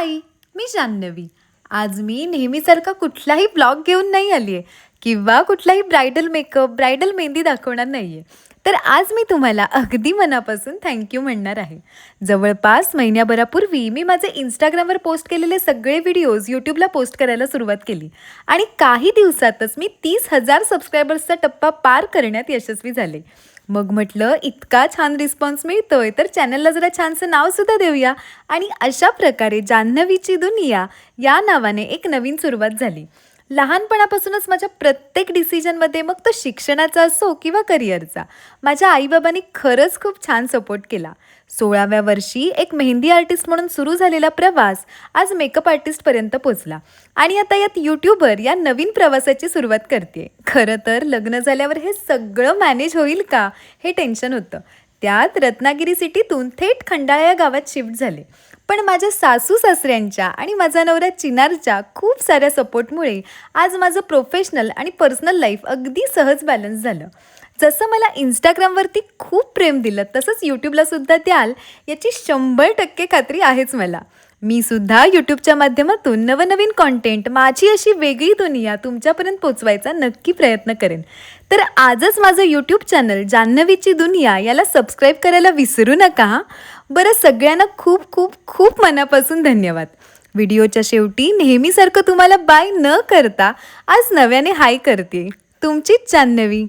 हाय मी जान्हवी. आज मी नेहमीसारखा कुठलाही ब्लॉग घेऊन नाही आली आहे किंवा कुठलाही ब्रायडल मेकअप ब्रायडल मेहंदी दाखवणार नाही आहे तर आज मी तुम्हाला अगदी मनापासून थँक्यू म्हणणार आहे. जवळपास महिन्याभरापूर्वी मी माझे इंस्टाग्रामवर पोस्ट केलेले सगळे व्हिडिओज यूट्यूबला पोस्ट करायला सुरुवात केली. आणि काही दिवसातच मी तीस हजार सबस्क्रायबर्सचा टप्पा पार करण्यात यशस्वी झाले. मग म्हटलं इतका छान रिस्पॉन्स मिळतोय तर चॅनलला जरा छानसं नावसुद्धा देऊया. आणि अशा प्रकारे जान्हवीची दुनिया या नावाने एक नवीन सुरुवात झाली. लहानपणापासूनच माझ्या प्रत्येक डिसिजनमध्ये मग तो शिक्षणाचा असो किंवा करिअरचा माझ्या आईबाबांनी खरंच खूप छान सपोर्ट केला. सोळाव्या वर्षी एक मेहंदी आर्टिस्ट म्हणून सुरू झालेला प्रवास आज मेकअप आर्टिस्टपर्यंत पोचला. आणि आता यात यूट्यूबर या नवीन प्रवासाची सुरुवात करते खरं तर लग्न झाल्यावर हे सगळं मॅनेज होईल का? हे टेन्शन होतं. त्यात रत्नागिरी सिटीतून थेट खंडाळा या गावात शिफ्ट झाले. पण माझ्या सासू सासऱ्यांच्या आणि माझा नवरा चिनारच्या खूप साऱ्या सपोर्टमुळे आज माझं प्रोफेशनल आणि पर्सनल लाईफ अगदी सहज बॅलन्स झालं. जसं मला इंस्टाग्रामवरती खूप प्रेम दिलं तसंच यूट्यूबला सुद्धा द्याल याची शंभर टक्के खात्री आहेच मला. मी सुद्धा यूट्यूबच्या माध्यमातून नवनवीन कॉन्टेंट माझी अशी वेगळी दुनिया तुमच्यापर्यंत पोचवायचा नक्की प्रयत्न करेन. तर आजच माझं यूट्यूब चॅनल जान्हवीची दुनिया याला सबस्क्राईब करायला विसरू नका बरं सगळ्यांना खूप खूप खूप मनापासून धन्यवाद. व्हिडिओच्या शेवटी नेहमीसारखं तुम्हाला बाय न करता आज नव्याने हाय करते तुमचीच जान्हवी.